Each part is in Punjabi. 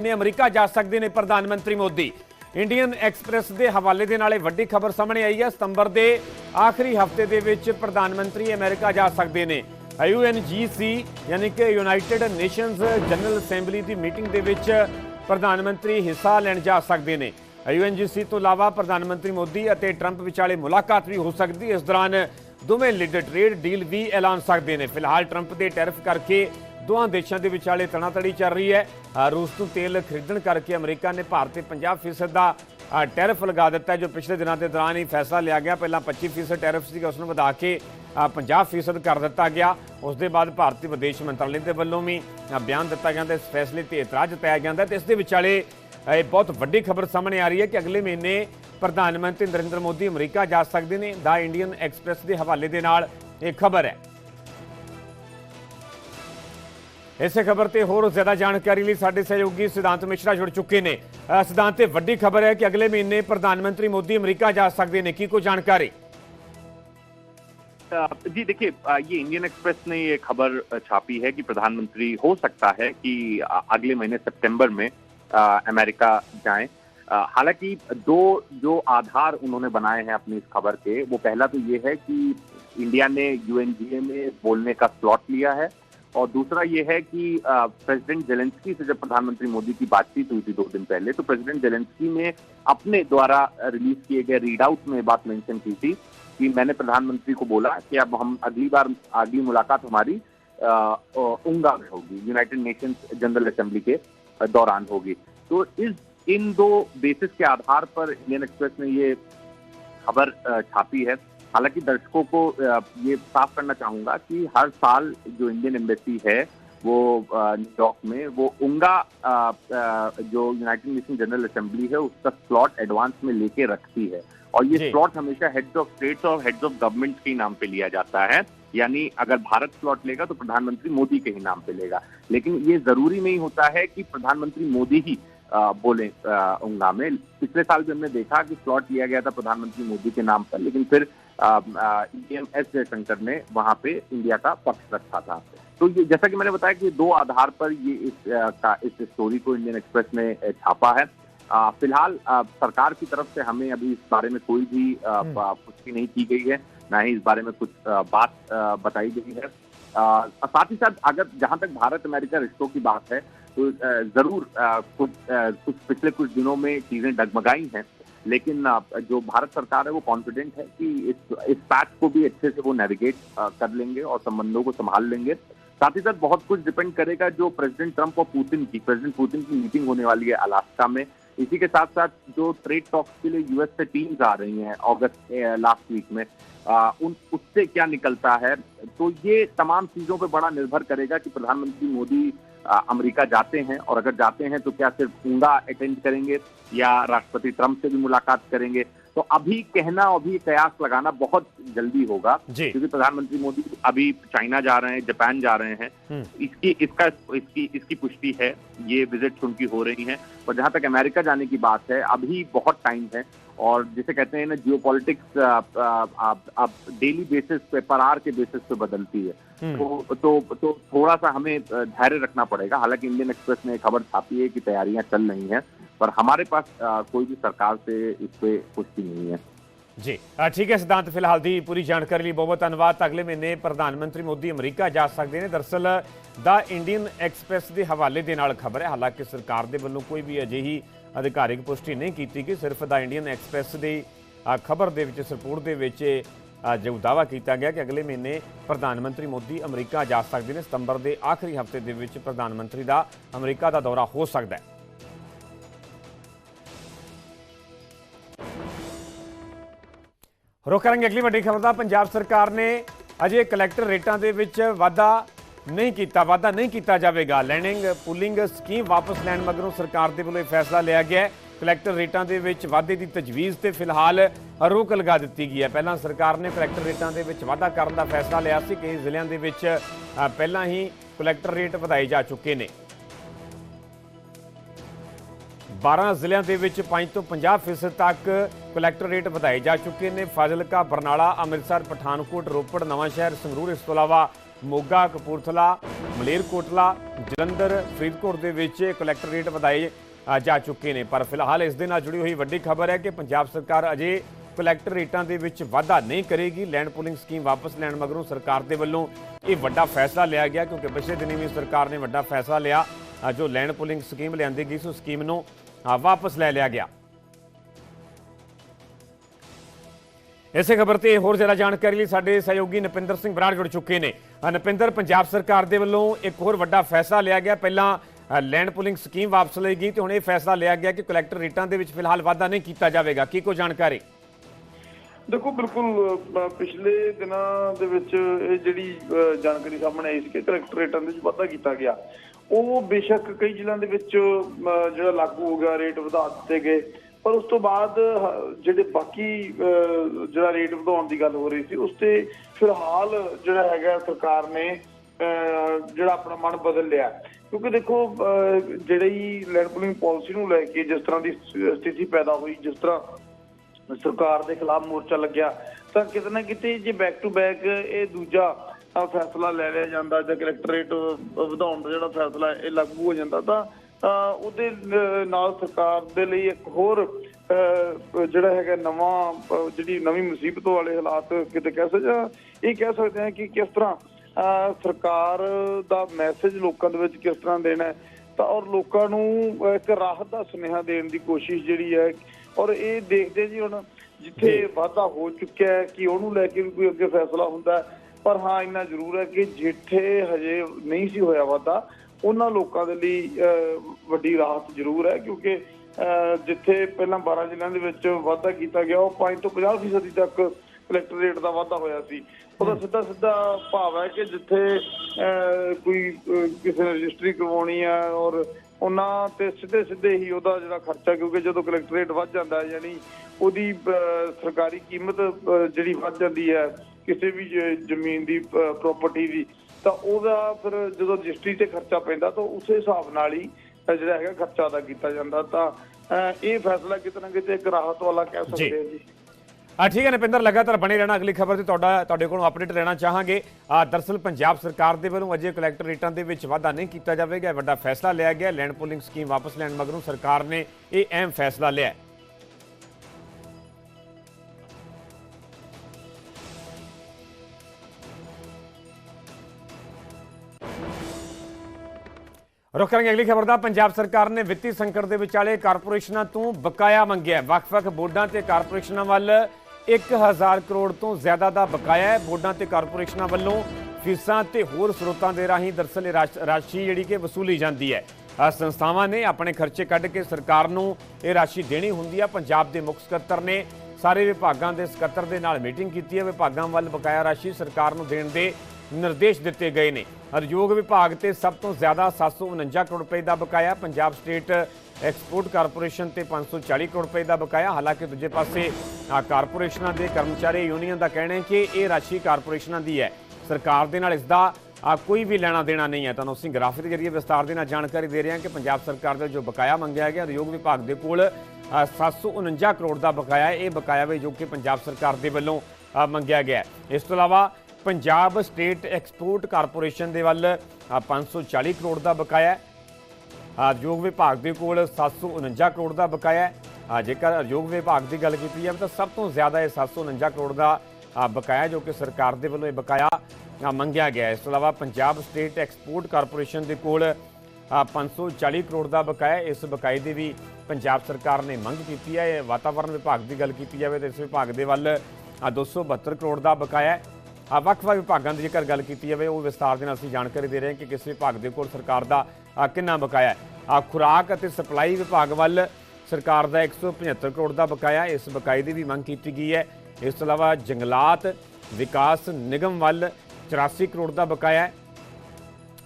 ਨੇ ਅਮਰੀਕਾ ਜਾ ਸਕਦੇ ਨੇ ਪ੍ਰਧਾਨ ਮੰਤਰੀ ਮੋਦੀ। ਇੰਡੀਅਨ ਐਕਸਪ੍ਰੈਸ ਦੇ ਹਵਾਲੇ ਦੇ ਨਾਲੇ ਵੱਡੀ ਖਬਰ ਸਾਹਮਣੇ ਆਈ ਹੈ। ਸਤੰਬਰ ਦੇ ਆਖਰੀ ਹਫ਼ਤੇ ਦੇ ਵਿੱਚ ਪ੍ਰਧਾਨ ਮੰਤਰੀ ਅਮਰੀਕਾ ਜਾ ਸਕਦੇ ਨੇ। ਯੂਐਨਜੀਸੀ ਯਾਨੀ ਕਿ ਯੂਨਾਈਟਿਡ ਨੇਸ਼ਨਸ ਜਨਰਲ ਅਸੈਂਬਲੀ ਦੀ ਮੀਟਿੰਗ ਦੇ ਵਿੱਚ ਪ੍ਰਧਾਨ ਮੰਤਰੀ ਹਿੱਸਾ ਲੈਣ ਜਾ ਸਕਦੇ ਨੇ। ਯੂਐਨਜੀਸੀ ਤੋਂ ਇਲਾਵਾ ਪ੍ਰਧਾਨ ਮੰਤਰੀ ਮੋਦੀ ਅਤੇ ਟਰੰਪ ਵਿਚਾਲੇ ਮੁਲਾਕਾਤ ਵੀ ਹੋ ਸਕਦੀ ਹੈ। ਇਸ ਦੌਰਾਨ ਦੋਵੇਂ ਲੀਡਰ ਟ੍ਰੇਡ ਡੀਲ ਵੀ ਐਲਾਨ ਸਕਦੇ ਨੇ। ਫਿਲਹਾਲ ਟਰੰਪ ਦੇ ਟੈਰਿਫ ਕਰਕੇ ਦੋਹਾਂ ਦੇਸ਼ਾਂ ਦੇ ਵਿਚਾਲੇ ਤਣਾਤੜੀ ਚੱਲ ਰਹੀ ਹੈ। ਰੂਸ ਤੋਂ ਤੇਲ ਖਰੀਦਣ ਕਰਕੇ ਅਮਰੀਕਾ ਨੇ ਭਾਰਤ ਤੇ 50% ਦਾ ਅ, ਟੈਰਿਫ ਲਗਾ ਦਿੱਤਾ ਜੋ ਪਿਛਲੇ ਦਿਨਾਂ ਦੇ ਦੌਰਾਨ ਹੀ ਫੈਸਲਾ ਲਿਆ ਗਿਆ। ਪਹਿਲਾਂ 25% ਟੈਰਿਫ ਸੀਗਾ ਉਸ ਨੂੰ ਵਧਾ ਕੇ ਅ, 50% ਕਰ ਦਿੱਤਾ ਗਿਆ। ਉਸ ਦੇ ਬਾਅਦ ਭਾਰਤੀ ਵਿਦੇਸ਼ ਮੰਤਰਾਲੇ ਦੇ ਵੱਲੋਂ ਵੀ ਬਿਆਨ ਦਿੱਤਾ ਜਾਂਦਾ ਇਸ ਫੈਸਲੇ ਤੇ ਇਤਰਾਜ਼ ਜਤਾਇਆ ਜਾਂਦਾ ਤੇ ਇਸ ਦੇ ਵਿਚਾਲੇ ਇਹ ਬਹੁਤ ਵੱਡੀ ਖਬਰ ਸਾਹਮਣੇ ਆ ਰਹੀ ਹੈ ਕਿ ਅਗਲੇ ਮਹੀਨੇ ਪ੍ਰਧਾਨ ਮੰਤਰੀ ਨਰਿੰਦਰ ਮੋਦੀ ਅਮਰੀਕਾ ਜਾ ਸਕਦੇ ਨੇ। ਦਾ ਇੰਡੀਅਨ ਐਕਸਪ੍ਰੈਸ ਦੇ ਹਵਾਲੇ ਦੇ ਨਾਲ ਇਹ ਖਬਰ ਹੈ। ਇਸੇ ਖਬਰ ਤੇ ਹੋਰ ਜ਼ਿਆਦਾ ਜਾਣਕਾਰੀ ਲਈ ਸਾਡੇ ਸਹਿਯੋਗੀ ਸਿਧਾਂਤ ਮਿਸ਼ਰਾ ਜੁੜ ਚੁੱਕੇ ਨੇ ਅ, ਸਿਧਾਂਤ ਤੇ ਵੱਡੀ ਖਬਰ ਹੈ ਕਿ ਅਗਲੇ ਮਹੀਨੇ ਪ੍ਰਧਾਨ ਮੰਤਰੀ ਮੋਦੀ ਅਮਰੀਕਾ ਜਾ ਸਕਦੇ ਨੇ ਕੀ ਕੋਈ ਜਾਣਕਾਰੀ अ, जी देखिए अ, ये इंडियन एक्सप्रेस ने ये खबर अ, छापी है कि प्रधानमंत्री हो सकता है कि अ, अगले महीने सितंबर में अ, अमेरिका जाएं अ, हालांकि दो जो आधार उन्होंने बनाए हैं अपनी इस खबर के वो पहला तो ये है कि इंडिया ने यूएनजीए में बोलने का स्लॉट लिया है और दूसरा ये है कि प्रेसिडेंट जेलेंस्की से जब प्रधानमंत्री मोदी की बातचीत हुई थी दो दिन पहले तो प्रेसिडेंट जेलेंस्की ने अपने द्वारा रिलीज़ किए गए रीड आउट में बात मेंशन की थी कि मैंने प्रधानमंत्री को बोला कि अब हम अगली बार अगली मुलाकात हमारी उंगा में होगी, यूनाइटेड नेशंस जनरल असेंबली के दौरान होगी। तो इस, इन दो बेसिस के आधार पर इंडियन एक्सप्रेस ने ये खबर छापी है। हालाँकि दर्शकों को ये साफ़ करना चाहूँगा कि हर साल जो इंडियन एम्बेसी है वो न्यूयॉर्क में वो उंगा जो यूनाइटेड नेशन जनरल असेंबली है उसका स्लॉट एडवांस में लेके रखती है। और ये स्लॉट हमेशा हेड्स ऑफ़ स्टेट्स और हेड्स ऑफ़ गवर्नमेंट के नाम पे लिया जाता है। यानी अगर भारत स्लॉट लेगा तो प्रधानमंत्री मोदी के ही नाम पे लेगा। लेकिन ये ज़रूरी नहीं होता है कि प्रधानमंत्री मोदी ही अ, बोले उंगा में। पिछले साल भी हमने देखा कि स्लॉट लिया गया था प्रधानमंत्री मोदी के नाम पर लेकिन फिर एम एस जयशंकर ने वहाँ पे इंडिया का पक्ष रखा था। तो ये जैसा कि मैंने बताया कि दो आधार पर ये इस अ, का इस स्टोरी को इंडियन एक्सप्रेस ने छापा है। फ़िलहाल सरकार की तरफ़ से हमें अभी इस बारे में कोई भी हम्म। पुष्टि नहीं की गई है ना ही इस बारे में कुछ अ, बात बताई गई है। साथ ही साथ अगर जहाँ तक भारत अमेरिका रिश्तों की बात है तो ज़रूर कुछ कुछ पिछले कुछ दिनों में चीज़ें डगमगाई हैं। लेकिन जो भारत सरकार है वो कॉन्फिडेंट है कि इस इस पैच को भी अच्छे से वो नेविगेट कर लेंगे और संबंधों को संभाल लेंगे। साथ ही साथ बहुत कुछ डिपेंड करेगा जो प्रेसिडेंट ट्रंप और पुतिन की प्रेसिडेंट पुतिन की मीटिंग होने वाली है अलास्का में। इसी के साथ साथ जो ट्रेड टॉक्स के लिए यूएस से टीम्स आ रही हैं अगस्त लास्ट वीक में आ, उन उससे क्या निकलता है? तो ये तमाम चीज़ों पे बड़ा निर्भर करेगा कि प्रधानमंत्री मोदी अमेरिका जाते हैं और अगर जाते हैं तो क्या सिर्फ़ उंगा अटेंड करेंगे या राष्ट्रपति ट्रंप से भी मुलाकात करेंगे? तो अभी कहना अभी कयास लगाना बहुत जल्दी होगा क्योंकि प्रधानमंत्री मोदी अभी चाइना जा रहे हैं जापान जा रहे हैं। हम्म। इसकी इसका इसकी इसकी पुष्टि है ये विज़िट उनकी हो रही है। और जहाँ तक अमेरिका जाने की बात है अभी बहुत टाइम है और जिसे कहते हैं ना जियो पॉलिटिक्स अब डेली बेसिस पे पर आर के बेसिस पे बदलती है। हम्म। तो तो तो थोड़ा सा हमें धैर्य रखना पड़ेगा। हालाँकि इंडियन एक्सप्रेस ने खबर छापी है कि तैयारियाँ चल रही हैं पर हमारे पास आ, कोई भी सरकार से इस पे पुष्टि नहीं है। ਜੀ। ਠੀਕ ਹੈ ਸਿਧਾਂਤ, ਫਿਲਹਾਲ ਦੀ ਪੂਰੀ ਜਾਣਕਾਰੀ ਲਈ ਬਹੁਤ ਬਹੁਤ ਧੰਨਵਾਦ। ਤਾਂ ਅਗਲੇ ਮਹੀਨੇ ਪ੍ਰਧਾਨ ਮੰਤਰੀ ਮੋਦੀ ਅਮਰੀਕਾ ਜਾ ਸਕਦੇ ਨੇ। ਦਰਸਲ, ਦਾ ਇੰਡੀਅਨ ਐਕਸਪ੍ਰੈਸ ਦੇ ਹਵਾਲੇ ਦੇ ਨਾਲ ਖਬਰ ਹੈ। ਹਾਲਾਂਕਿ ਸਰਕਾਰ ਦੇ ਵੱਲੋਂ ਕੋਈ ਵੀ ਅਜਿਹੀ ਅਧਿਕਾਰਿਕ ਪੁਸ਼ਟੀ ਨਹੀਂ ਕੀਤੀ ਕਿ ਸਿਰਫ ਦਾ ਇੰਡੀਅਨ ਐਕਸਪ੍ਰੈਸ ਦੀ ਖਬਰ ਦੇ ਵਿੱਚ ਇਸ ਰਿਪੋਰਟ ਦੇ ਵਿੱਚ ਜੋ ਦਾਵਾ ਕੀਤਾ ਗਿਆ ਕਿ ਅਗਲੇ ਮਹੀਨੇ ਪ੍ਰਧਾਨ ਮੰਤਰੀ ਮੋਦੀ ਅਮਰੀਕਾ ਜਾ ਸਕਦੇ ਨੇ। ਸਤੰਬਰ ਦੇ ਆਖਰੀ ਹਫ਼ਤੇ ਦੇ ਵਿੱਚ ਪ੍ਰਧਾਨ ਮੰਤਰੀ ਦਾ ਅਮਰੀਕਾ ਦਾ ਦੌਰਾ ਹੋ ਸਕਦਾ ਹੈ। ਰੁਕ ਕਰਾਂਗੇ ਅਗਲੀ ਵੱਡੀ ਖਬਰ ਦਾ, ਪੰਜਾਬ ਸਰਕਾਰ ਨੇ ਅਜੇ ਕਲੈਕਟਰ ਰੇਟਾਂ ਦੇ ਵਿੱਚ ਵਾਧਾ ਨਹੀਂ ਕੀਤਾ, ਵਾਧਾ ਨਹੀਂ ਕੀਤਾ ਜਾਵੇਗਾ। ਲੈਂਡਿੰਗ ਪੂਲਿੰਗ ਸਕੀਮ ਵਾਪਸ ਲੈਣ ਮਗਰੋਂ ਸਰਕਾਰ ਦੇ ਵੱਲੋਂ ਇਹ ਫੈਸਲਾ ਲਿਆ ਗਿਆ ਹੈ। ਕਲੈਕਟਰ ਰੇਟਾਂ ਦੇ ਵਿੱਚ ਵਾਧੇ ਦੀ ਤਜਵੀਜ਼ ਤੇ ਫਿਲਹਾਲ ਰੋਕ ਲਗਾ ਦਿੱਤੀ ਗਈ ਹੈ। ਪਹਿਲਾਂ ਸਰਕਾਰ ਨੇ ਕਲੈਕਟਰ ਰੇਟਾਂ ਦੇ ਵਿੱਚ ਵਾਧਾ ਕਰਨ ਦਾ ਫੈਸਲਾ ਲਿਆ ਸੀ ਕਈ ਜ਼ਿਲ੍ਹਿਆਂ ਦੇ ਵਿੱਚ ਪਹਿਲਾਂ ਹੀ ਕਲੈਕਟਰ ਰੇਟ ਵਧਾਏ ਜਾ ਚੁੱਕੇ ਨੇ। 12 ਜ਼ਿਲ੍ਹਿਆਂ ਦੇ ਵਿੱਚ 5 ਤੋਂ 50% ਤੱਕ ਕਲੈਕਟਰ ਰੇਟ ਵਧਾਏ ਜਾ ਚੁੱਕੇ ਨੇ ਫਾਜ਼ਿਲਕਾ, ਬਰਨਾਲਾ, ਅੰਮ੍ਰਿਤਸਰ, ਪਠਾਨਕੋਟ, ਰੋਪੜ ਨਵਾਂਸ਼ਹਿਰ ਸੰਗਰੂਰ, ਇਸ ਤੋਂ ਇਲਾਵਾ ਮੋਗਾ, ਕਪੂਰਥਲਾ, ਮਲੇਰਕੋਟਲਾ, ਜਲੰਧਰ, ਫਰੀਦਕੋਟ ਦੇ ਵਿੱਚ ਕਲੈਕਟਰ ਰੇਟ ਵਧਾਏ ਜਾ ਚੁੱਕੇ ਨੇ। ਪਰ ਫਿਲਹਾਲ ਇਸ ਦੇ ਨਾਲ ਜੁੜੀ ਹੋਈ ਵੱਡੀ ਖਬਰ ਹੈ ਕਿ ਪੰਜਾਬ ਸਰਕਾਰ ਅਜੇ ਕਲੈਕਟਰ ਰੇਟਾਂ ਦੇ ਵਿੱਚ ਵਾਧਾ ਨਹੀਂ ਕਰੇਗੀ। ਲੈਂਡ ਪੁਲਿੰਗ ਸਕੀਮ ਵਾਪਸ ਲੈਣ ਮਗਰੋਂ ਸਰਕਾਰ ਦੇ ਵੱਲੋਂ ਇਹ ਵੱਡਾ ਫੈਸਲਾ ਲਿਆ ਗਿਆ ਕਿਉਂਕਿ ਪਿਛਲੇ ਦਿਨੀ ਵੀ ਸਰਕਾਰ ਨੇ ਵੱਡਾ ਫੈਸਲਾ ਲਿਆ ਜੋ ਲੈਂਡ ਪੁਲਿੰਗ ਸਕੀਮ ਲਿਆਂਦੀ ਗਈ ਸੀ, ਉਸ ਸਕੀਮ ਨੂੰ ਵਾਪਸ ਲੈ ਲਿਆ ਗਿਆ। ਇਸੇ ਖਬਰ ਤੇ ਹੋਰ ਜ਼ਿਆਦਾ ਜਾਣਕਾਰੀ ਲਈ ਸਾਡੇ ਸਹਿਯੋਗੀ ਨਪਿੰਦਰ ਸਿੰਘ ਬਰਾੜ ਜੁੜ ਚੁੱਕੇ ਨੇ। ਨਪਿੰਦਰ, ਪੰਜਾਬ ਸਰਕਾਰ ਦੇ ਵੱਲੋਂ ਇੱਕ ਹੋਰ ਵੱਡਾ ਫੈਸਲਾ ਲਿਆ ਗਿਆ। ਪਹਿਲਾਂ ਲੈਂਡ ਪੁਲਿੰਗ ਸਕੀਮ ਵਾਪਸ ਲਈ ਗਈ ਤੇ ਹੁਣ ਇਹ ਫੈਸਲਾ ਲਿਆ ਗਿਆ ਕਿ ਕਲੈਕਟਰ ਰੇਟਾਂ ਦੇ ਵਿੱਚ ਫਿਲਹਾਲ ਵਾਧਾ ਨਹੀਂ ਕੀਤਾ ਜਾਵੇਗਾ। ਕੀ ਕੋ ਜਾਣਕਾਰੀ? ਦੇਖੋ, ਬਿਲਕੁਲ ਪਿਛਲੇ ਦਿਨਾਂ ਦੇ ਵਿੱਚ ਇਹ ਜਿਹੜੀ ਜਾਣਕਾਰੀ ਸਾਹਮਣੇ ਆਈ ਸੀ ਕਿ ਕਲੈਕਟਰ ਰੇਟਾਂ ਦੇ ਵਿੱਚ ਵਾਧਾ ਕੀਤਾ ਗਿਆ। ਉਹ ਬੇਸ਼ੱਕ ਕਈ ਜ਼ਿਲ੍ਹਿਆਂ ਦੇ ਵਿੱਚ ਜਿਹੜਾ ਲਾਗੂ ਹੋ ਗਿਆ, ਰੇਟ ਵਧਾ ਦਿੱਤੇ ਗਏ। ਪਰ ਉਸ ਤੋਂ ਬਾਅਦ ਜਿਹੜੇ ਬਾਕੀ ਜਿਹੜਾ ਰੇਟ ਵਧਾਉਣ ਦੀ ਗੱਲ ਹੋ ਰਹੀ ਸੀ, ਉਸ ਤੇ ਫਿਲਹਾਲ ਜਿਹੜਾ ਹੈਗਾ ਸਰਕਾਰ ਨੇ ਜਿਹੜਾ ਆਪਣਾ ਮਨ ਬਦਲ ਲਿਆ। ਕਿਉਂਕਿ ਦੇਖੋ ਜਿਹੜੀ ਲੈਂਡ ਪੁਲਿੰਗ ਪਾਲਿਸੀ ਨੂੰ ਲੈ ਕੇ ਜਿਸ ਤਰ੍ਹਾਂ ਦੀ ਸਥਿਤੀ ਪੈਦਾ ਹੋਈ, ਜਿਸ ਤਰ੍ਹਾਂ ਸਰਕਾਰ ਦੇ ਖਿਲਾਫ ਮੋਰਚਾ ਲੱਗਿਆ, ਤਾਂ ਕਿਤੇ ਨਾ ਕਿਤੇ ਜੇ ਬੈਕ ਟੂ ਬੈਕ ਇਹ ਦੂਜਾ ਫੈਸਲਾ ਲੈ ਲਿਆ ਜਾਂਦਾ, ਜਾਂ ਕਲੈਕਟਰੇਟ ਵਧਾਉਣ ਦਾ ਜਿਹੜਾ ਫੈਸਲਾ, ਇਹ ਲਾਗੂ ਹੋ ਜਾਂਦਾ, ਤਾਂ ਉਹਦੇ ਨਾਲ ਸਰਕਾਰ ਦੇ ਲਈ ਇੱਕ ਹੋਰ ਜਿਹੜਾ ਹੈਗਾ ਨਵਾਂ ਜਿਹੜੀ ਨਵੀਂ ਮੁਸੀਬਤ ਵਾਲੇ ਹਾਲਾਤ ਕਿਤੇ ਕਹਿ ਸਕਦੇ ਇਹ ਕਹਿ ਸਕਦੇ ਹਾਂ ਕਿ ਕਿਸ ਤਰ੍ਹਾਂ ਸਰਕਾਰ ਦਾ ਮੈਸੇਜ ਲੋਕਾਂ ਦੇ ਵਿੱਚ ਕਿਸ ਤਰ੍ਹਾਂ ਦੇਣਾ ਹੈ ਤਾਂ ਔਰ ਲੋਕਾਂ ਨੂੰ ਇੱਕ ਰਾਹਤ ਦਾ ਸੁਨੇਹਾ ਦੇਣ ਦੀ ਕੋਸ਼ਿਸ਼ ਜਿਹੜੀ ਹੈ ਔਰ ਇਹ ਦੇਖਦੇ ਜੀ ਹੁਣ ਜਿੱਥੇ ਵਾਧਾ ਹੋ ਚੁੱਕਿਆ ਹੈ ਕਿ ਉਹਨੂੰ ਲੈ ਕੇ ਵੀ ਕੋਈ ਅੱਗੇ ਫੈਸਲਾ ਹੁੰਦਾ। ਪਰ ਹਾਂ ਇੰਨਾ ਜ਼ਰੂਰ ਹੈ ਕਿ ਜਿੱਥੇ ਹਜੇ ਨਹੀਂ ਸੀ ਹੋਇਆ ਵਾਧਾ ਉਹਨਾਂ ਲੋਕਾਂ ਦੇ ਲਈ ਵੱਡੀ ਰਾਹਤ ਜ਼ਰੂਰ ਹੈ ਕਿਉਂਕਿ ਜਿੱਥੇ ਪਹਿਲਾਂ 12 ਜ਼ਿਲ੍ਹਿਆਂ ਦੇ ਵਿੱਚ ਵਾਧਾ ਕੀਤਾ ਗਿਆ ਉਹ 5 ਤੋਂ 50 ਫੀਸਦੀ ਤੱਕ ਕਲੈਕਟਰ ਰੇਟ ਦਾ ਵਾਧਾ ਹੋਇਆ ਸੀ। ਉਹਦਾ ਸਿੱਧਾ ਸਿੱਧਾ ਭਾਵ ਹੈ ਕਿ ਜਿੱਥੇ ਕੋਈ ਕਿਸੇ ਨੇ ਰਜਿਸਟਰੀ ਕਰਵਾਉਣੀ ਹੈ ਔਰ ਉਹਨਾਂ ਤੇ ਸਿੱਧੇ ਸਿੱਧੇ ਹੀ ਉਹਦਾ ਜਿਹੜਾ ਖਰਚਾ ਕਿਉਂਕਿ ਜਦੋਂ ਕਲੈਕਟਰ ਰੇਟ ਵੱਧ ਜਾਂਦਾ ਹੈ ਯਾਨੀ ਉਹਦੀ ਸਰਕਾਰੀ ਕੀਮਤ ਜਿਹੜੀ ਵੱਧ ਜਾਂਦੀ ਹੈ ਕਿਸੇ ਵੀ ਜ਼ਮੀਨ ਦੀ ਪ੍ਰਾਪਰਟੀ ਦੀ ਤਾਂ ਉਹਦਾ ਫਿਰ ਜਦੋਂ ਰਜਿਸਟਰੀ ਤੇ ਖਰਚਾ ਪੈਂਦਾ ਤਾਂ ਉਸੇ ਹਿਸਾਬ ਨਾਲ ਹੀ ਜਿਹੜਾ ਹੈਗਾ ਖਰਚਾ ਅਦਾ ਕੀਤਾ ਜਾਂਦਾ। ਤਾਂ ਇਹ ਫੈਸਲਾ ਕਿਤੇ ਨਾ ਕਿਤੇ ਇੱਕ ਰਾਹਤ ਵਾਲਾ ਕਹਿ ਸਕਦੇ ਹਾਂ ਜੀ। ਆ ਠੀਕ ਹੈ ਨਪਿੰਦਰ ਲਗਾਤਾਰ ਬਣੇ ਰਹਿਣਾ ਅਗਲੀ ਖਬਰ ਤੇ ਤੁਹਾਡਾ ਤੁਹਾਡੇ ਕੋਲੋਂ ਅਪਡੇਟ ਲੈਣਾ ਚਾਹਾਂਗੇ। ਆ ਦਰਸਲ ਪੰਜਾਬ ਸਰਕਾਰ ਦੇ ਵੱਲੋਂ ਅਜੇ ਕਲੈਕਟਰ ਰੇਟਾਂ ਦੇ ਵਿੱਚ ਵਾਧਾ ਨਹੀਂ ਕੀਤਾ ਜਾਵੇਗਾ ਵੱਡਾ ਫੈਸਲਾ ਲਿਆ ਗਿਆ। ਲੈਂਡ ਪੁਲਿੰਗ ਸਕੀਮ ਵਾਪਸ ਲੈਣ ਮਗਰੋਂ ਸਰਕਾਰ ਨੇ ਇਹ ਅਹਿਮ ਫੈਸਲਾ ਲਿਆ ਰੁਕ ਕਰਾਂਗੇ ਅਗਲੀ ਖਬਰ ਦਾ ਪੰਜਾਬ ਸਰਕਾਰ ਨੇ ਵਿੱਤੀ ਸੰਕਟ ਦੇ ਵਿਚਾਲੇ ਕਾਰਪੋਰੇਸ਼ਨਾਂ ਤੋਂ ਬਕਾਇਆ ਮੰਗਿਆ ਵੱਖ-ਵੱਖ ਬੋਰਡਾਂ ਤੇ ਕਾਰਪੋਰੇਸ਼ਨਾਂ ਵੱਲ 1000 ਕਰੋੜ ਤੋਂ ਜ਼ਿਆਦਾ ਦਾ ਬਕਾਇਆ ਹੈ। ਬੋਰਡਾਂ ਤੇ ਕਾਰਪੋਰੇਸ਼ਨਾਂ ਵੱਲੋਂ ਫੀਸਾਂ ਤੇ ਹੋਰ ਸਰੋਤਾਂ ਦੇ ਰਾਹੀਂ ਦਰਸਲ ਇਹ ਰਾਸ਼- ਰਾਸ਼ੀ ਜਿਹੜੀ ਕਿ ਵਸੂਲੀ ਜਾਂਦੀ ਹੈ। ਆ ਸੰਸਥਾਵਾਂ ਨੇ ਆਪਣੇ ਖਰਚੇ ਕੱਢ ਕੇ ਸਰਕਾਰ ਨੂੰ ਇਹ ਰਾਸ਼ੀ ਦੇਣੀ ਹੁੰਦੀ ਹੈ ਪੰਜਾਬ ਦੇ ਮੁੱਖ ਸਕੱਤਰ ਨੇ ਸਾਰੇ ਵਿਭਾਗਾਂ ਦੇ ਸਕੱਤਰ ਦੇ ਨਾਲ ਮੀਟਿੰਗ ਕੀਤੀ ਹੈ। ਵਿਭਾਗਾਂ ਵੱਲ ਬਕਾਇਆ ਰਾਸ਼ੀ ਸਰਕਾਰ ਨੂੰ ਦੇਣ ਦੇ ਨਿਰਦੇਸ਼ ਦਿੱਤੇ ਗਏ ਨੇ। ਉਦਯੋਗ ਵਿਭਾਗ ਤੇ ਸਭ ਤੋਂ ਜ਼ਿਆਦਾ 749 ਕਰੋੜ ਰੁਪਏ ਦਾ ਬਕਾਇਆ ਪੰਜਾਬ ਸਟੇਟ ਐਕਸਪੋਰਟ ਕਾਰਪੋਰੇਸ਼ਨ ਤੇ 540 ਕਰੋੜ ਰੁਪਏ ਦਾ ਬਕਾਇਆ ਹਾਲਾਂਕਿ ਦੂਜੇ ਪਾਸੇ ਕਾਰਪੋਰੇਸ਼ਨਾਂ ਦੇ ਕਰਮਚਾਰੀ ਯੂਨੀਅਨ ਦਾ ਕਹਿਣਾ ਹੈ ਕਿ ਇਹ ਰਾਸ਼ੀ ਕਾਰਪੋਰੇਸ਼ਨਾਂ ਦੀ ਹੈ। ਸਰਕਾਰ ਦੇ ਨਾਲ ਇਸ ਦਾ ਕੋਈ ਵੀ ਲੈਣਾ ਦੇਣਾ ਨਹੀਂ ਹੈ। ਤੁਹਾਨੂੰ ਅਸੀਂ ਗ੍ਰਾਫਿਕ ਦੇ ਜਰੀਏ ਵਿਸਤਾਰ ਦੇ ਨਾਲ ਜਾਣਕਾਰੀ ਦੇ ਰਹੇ ਹਾਂ ਕਿ ਪੰਜਾਬ ਸਰਕਾਰ ਦਾ ਜੋ ਬਕਾਇਆ ਮੰਗਿਆ ਗਿਆ ਉਦਯੋਗ ਵਿਭਾਗ ਦੇ ਕੋਲ ਆ, 749 ਕਰੋੜ ਦਾ ਬਕਾਇਆ ਇਹ ਬਕਾਇਆ ਵੀ ਜੋ ਕਿ ਪੰਜਾਬ ਸਰਕਾਰ ਦੇ ਵੱਲੋਂ ਮੰਗਿਆ ਗਿਆ ਇਸ ਤੋਂ ਇਲਾਵਾ ਪੰਜਾਬ ਸਟੇਟ ਐਕਸਪੋਰਟ ਕਾਰਪੋਰੇਸ਼ਨ ਦੇ ਵੱਲ ਆ, 540 ਕਰੋੜ ਦਾ ਬਕਾਇਆ ਹੈ। ਉਦਯੋਗ ਵਿਭਾਗ ਦੇ ਕੋਲ 749 ਕਰੋੜ ਦਾ ਬਕਾਇਆ ਹੈ। ਜੇਕਰ ਉਦਯੋਗ ਵਿਭਾਗ ਦੀ ਗੱਲ ਕੀਤੀ ਜਾਵੇ ਤਾਂ ਸਭ ਤੋਂ ਜ਼ਿਆਦਾ ਇਹ 749 ਕਰੋੜ ਦਾ ਬਕਾਇਆ ਜੋ ਕਿ ਸਰਕਾਰ ਦੇ ਵੱਲੋਂ ਇਹ ਬਕਾਇਆ ਮੰਗਿਆ ਗਿਆ ਇਸ ਤੋਂ ਇਲਾਵਾ ਪੰਜਾਬ ਸਟੇਟ ਐਕਸਪੋਰਟ ਕਾਰਪੋਰੇਸ਼ਨ ਦੇ ਕੋਲ ਆ, 540 ਕਰੋੜ ਦਾ ਬਕਾਇਆ ਇਸ ਬਕਾਏ ਦੀ ਵੀ ਪੰਜਾਬ ਸਰਕਾਰ ਨੇ ਮੰਗ ਕੀਤੀ ਹੈ। ਇਹ ਵਾਤਾਵਰਣ ਵਿਭਾਗ ਦੀ ਗੱਲ ਕੀਤੀ ਜਾਵੇ ਤਾਂ ਇਸ ਵਿਭਾਗ ਦੇ ਵੱਲ ਆ, 272 ਕਰੋੜ ਦਾ ਬਕਾਇਆ ਹੈ। ਆ ਵੱਖ-ਵੱਖ ਵਿਭਾਗਾਂ ਦੀ ਜੇਕਰ ਗੱਲ ਕੀਤੀ ਜਾਵੇ, ਉਹ ਵਿਸਤਾਰ ਦੇ ਨਾਲ ਅਸੀਂ ਜਾਣਕਾਰੀ ਦੇ ਰਹੇ ਹਾਂ ਕਿ ਕਿਸ ਵਿਭਾਗ ਦੇ ਕੋਲ ਸਰਕਾਰ ਦਾ ਕਿੰਨਾ ਬਕਾਇਆ ਹੈ। ਆ ਖੁਰਾਕ ਅਤੇ ਸਪਲਾਈ ਵਿਭਾਗ ਵੱਲ ਸਰਕਾਰ ਦਾ 175 ਕਰੋੜ ਦਾ ਬਕਾਇਆ, ਇਸ ਬਕਾਏ ਦੀ ਵੀ ਮੰਗ ਕੀਤੀ ਗਈ ਹੈ। ਇਸ ਤੋਂ ਇਲਾਵਾ ਜੰਗਲਾਤ ਵਿਕਾਸ ਨਿਗਮ ਵੱਲ 84 ਕਰੋੜ ਦਾ ਬਕਾਇਆ ਹੈ।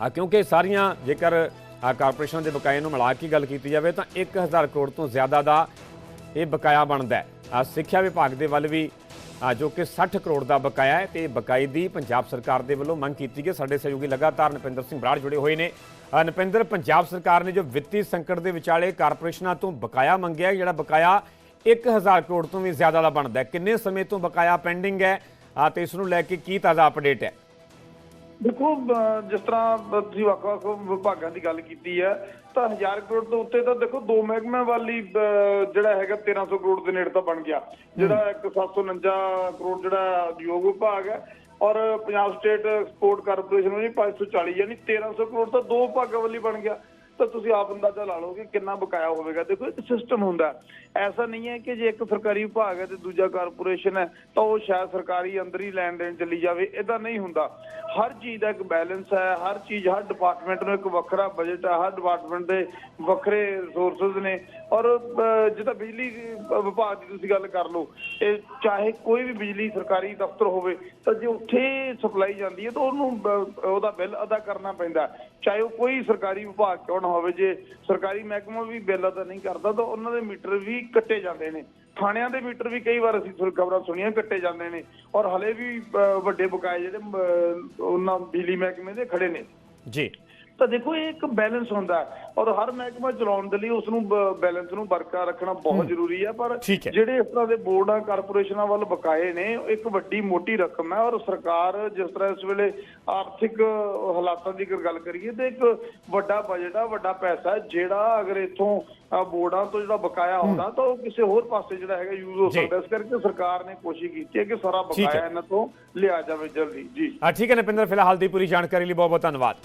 ਆ ਕਿਉਂਕਿ ਸਾਰੀਆਂ ਜੇਕਰ ਆ ਕਾਰਪੋਰੇਸ਼ਨ ਦੇ ਬਕਾਏ ਨੂੰ ਮਿਲਾ ਕੇ ਗੱਲ ਕੀਤੀ ਜਾਵੇ, ਤਾਂ 1000 ਕਰੋੜ ਤੋਂ ਜ਼ਿਆਦਾ ਦਾ ਇਹ ਬਕਾਇਆ ਬਣਦਾ ਹੈ। ਆ ਸਿੱਖਿਆ ਵਿਭਾਗ ਦੇ ਵੱਲ ਵੀ ਜੋ ਕਿ 60 ਕਰੋੜ ਦਾ ਬਕਾਇਆ ਹੈ ਤੇ ਬਕਾਈ ਦੀ ਪੰਜਾਬ ਸਰਕਾਰ ਦੇ ਵੱਲੋਂ ਮੰਗ ਕੀਤੀ ਗਈ। ਸਾਡੇ ਸਹਿਯੋਗੀ ਲਗਾਤਾਰ ਨਪਿੰਦਰ ਸਿੰਘ ਬਰਾੜ ਜੁੜੇ ਹੋਏ ਨੇ। ਨਪਿੰਦਰ, ਪੰਜਾਬ ਸਰਕਾਰ ਨੇ ਜੋ ਵਿੱਤੀ ਸੰਕਟ ਦੇ ਵਿਚਾਲੇ ਕਾਰਪੋਰੇਸ਼ਨਾਂ ਤੋਂ ਬਕਾਇਆ ਮੰਗਿਆ ਜਿਹੜਾ ਬਕਾਇਆ 1000 ਕਰੋੜ ਤੋਂ ਵੀ ਜ਼ਿਆਦਾ ਦਾ ਬਣਦਾ ਹੈ। ਕਿੰਨੇ ਸਮੇਂ ਤੋਂ ਬਕਾਇਆ ਪੈਂਡਿੰਗ ਹੈ? ਆ, ਤੇ ਇਸ ਨੂੰ ਲੈ ਕੇ ਕੀ ਤਾਜ਼ਾ ਅਪਡੇਟ ਹੈ? ਦੇਖੋ ਜਿਸ ਤਰ੍ਹਾਂ ਤੁਸੀਂ ਵੱਖ-ਵੱਖ ਵਿਭਾਗਾਂ ਦੀ ਗੱਲ ਕੀਤੀ ਹੈ ਤਾਂ 1000 ਕਰੋੜ ਤੋਂ ਉੱਤੇ ਤਾਂ ਦੇਖੋ ਦੋ ਮਹਿਕਮਿਆਂ ਵਾਲੀ ਜਿਹੜਾ ਹੈਗਾ 1300 ਕਰੋੜ ਦੇ ਨੇੜੇ ਤਾਂ ਬਣ ਗਿਆ। ਜਿਹੜਾ ਇੱਕ 749 ਕਰੋੜ ਜਿਹੜਾ ਉਦਯੋਗ ਵਿਭਾਗ ਹੈ ਔਰ ਪੰਜਾਬ ਸਟੇਟ ਐਕਸਪੋਰਟ ਕਾਰਪੋਰੇਸ਼ਨ ਉਹਨੇ 540 ਯਾਨੀ 1300 ਕਰੋੜ ਤਾਂ ਦੋ ਵਿਭਾਗਾਂ ਵਾਲੀ ਬਣ ਗਿਆ। ਤਾਂ ਤੁਸੀਂ ਆਪ ਅੰਦਾਜ਼ਾ ਲਾ ਲਓ ਕਿ ਕਿੰਨਾ ਬਕਾਇਆ ਹੋਵੇਗਾ। ਦੇਖੋ, ਇੱਕ ਸਿਸਟਮ ਹੁੰਦਾ ਐਸਾ ਨਹੀਂ ਹੈ ਕਿ ਜੇ ਇੱਕ ਸਰਕਾਰੀ ਵਿਭਾਗ ਹੈ ਤੇ ਦੂਜਾ ਕਾਰਪੋਰੇਸ਼ਨ ਹੈ, ਤਾਂ ਉਹ ਸ਼ਾਇਦ ਸਰਕਾਰੀ ਅੰਦਰ ਹੀ ਲੈਣ ਦੇਣ ਚੱਲੀ ਜਾਵੇ। ਇਦਾਂ ਨਹੀਂ ਹੁੰਦਾ। ਹਰ ਚੀਜ਼ ਦਾ ਇੱਕ ਬੈਲੈਂਸ ਹੈ। ਹਰ ਚੀਜ਼, ਹਰ ਡਿਪਾਰਟਮੈਂਟ ਨੂੰ ਇੱਕ ਵੱਖਰਾ ਬਜਟ ਹੈ। ਹਰ ਡਿਪਾਰਟਮੈਂਟ ਦੇ ਵੱਖਰੇ ਰਿਸੋਰਸਸ ਨੇ। ਔਰ ਜਿੱਦਾਂ ਬਿਜਲੀ ਵਿਭਾਗ ਦੀ ਤੁਸੀਂ ਗੱਲ ਕਰ ਲਓ, ਇਹ ਚਾਹੇ ਕੋਈ ਵੀ ਬਿਜਲੀ ਸਰਕਾਰੀ ਦਫ਼ਤਰ ਹੋਵੇ, ਤਾਂ ਜੇ ਉੱਥੇ ਸਪਲਾਈ ਜਾਂਦੀ ਹੈ, ਤਾਂ ਉਹਨੂੰ ਉਹਦਾ ਬਿੱਲ ਅਦਾ ਕਰਨਾ ਪੈਂਦਾ ਚਾਹੇ ਉਹ ਕੋਈ ਸਰਕਾਰੀ ਵਿਭਾਗ ਕਿਉਂ ਨਾ ਹੋਵੇ, ਜੇ ਸਰਕਾਰੀ ਮਹਿਕਮਾ ਵੀ ਬਿੱਲ ਤਾਂ ਨਹੀਂ ਕਰਦਾ, ਤਾਂ ਉਹਨਾਂ ਦੇ ਮੀਟਰ ਵੀ ਕੱਟੇ ਜਾਂਦੇ ਨੇ। ਥਾਣਿਆਂ ਦੇ ਮੀਟਰ ਵੀ ਕਈ ਵਾਰ ਅਸੀਂ ਖਬਰਾਂ ਸੁਣੀਆਂ ਕੱਟੇ ਜਾਂਦੇ ਨੇ। ਔਰ ਹਲੇ ਵੀ ਵੱਡੇ ਬਕਾਏ ਜਿਹੜੇ ਉਹਨਾਂ ਬਿਜਲੀ ਮਹਿਕਮੇ ਦੇ ਖੜੇ ਨੇ। ਜੀ। ਤਾਂ ਦੇਖੋ ਇਹ ਇੱਕ ਬੈਲੈਂਸ ਹੁੰਦਾ ਹੈ ਔਰ ਹਰ ਮਹਿਕਮਾ ਚਲਾਉਣ ਦੇ ਲਈ ਉਸ ਨੂੰ ਬੈਲੈਂਸ ਨੂੰ ਬਰਕਰਾਰ ਰੱਖਣਾ ਬਹੁਤ ਜ਼ਰੂਰੀ ਹੈ ਪਰ ਹੈ। ਜਿਹੜੇ ਇਸ ਤਰ੍ਹਾਂ ਦੇ ਬੋਰਡਾਂ ਕਾਰਪੋਰੇਸ਼ਨਾਂ ਵੱਲ ਬਕਾਏ ਨੇ ਇੱਕ ਵੱਡੀ ਮੋਟੀ ਰਕਮ ਹੈ ਔਰ ਸਰਕਾਰ ਜਿਸ ਤਰ੍ਹਾਂ ਇਸ ਵੇਲੇ ਆਰਥਿਕ ਹਾਲਾਤਾਂ ਦੀ ਗੱਲ ਕਰੀਏ ਤੇ ਇੱਕ ਵੱਡਾ ਬਜਟ ਆ ਵੱਡਾ ਪੈਸਾ ਹੈ, ਜਿਹੜਾ ਅਗਰ ਇੱਥੋਂ ਬੋਰਡਾਂ ਤੋਂ ਜਿਹੜਾ ਬਕਾਇਆ ਹੁੰਦਾ ਤਾਂ ਉਹ ਕਿਸੇ ਹੋਰ ਪਾਸੇ ਜਿਹੜਾ ਹੈਗਾ ਯੂਜ਼ ਹੋ। ਸਕਦਾ ਇਸ ਕਰਕੇ ਸਰਕਾਰ ਨੇ ਕੋਸ਼ਿਸ਼ ਕੀਤੀ ਹੈ ਕਿ ਸਾਰਾ ਹੈ। ਬਕਾਇਆ ਇਹਨਾਂ ਤੋਂ ਲਿਆ ਜਾਵੇ ਜਲਦੀ ਜੀ ਆ ਠੀਕ ਹੈ ਨਪਿੰਦਰ ਫਿਲਹਾਲ ਦੀ ਪੂਰੀ ਜਾਣਕਾਰੀ ਲਈ ਬਹੁਤ ਬਹੁਤ ਧੰਨਵਾਦ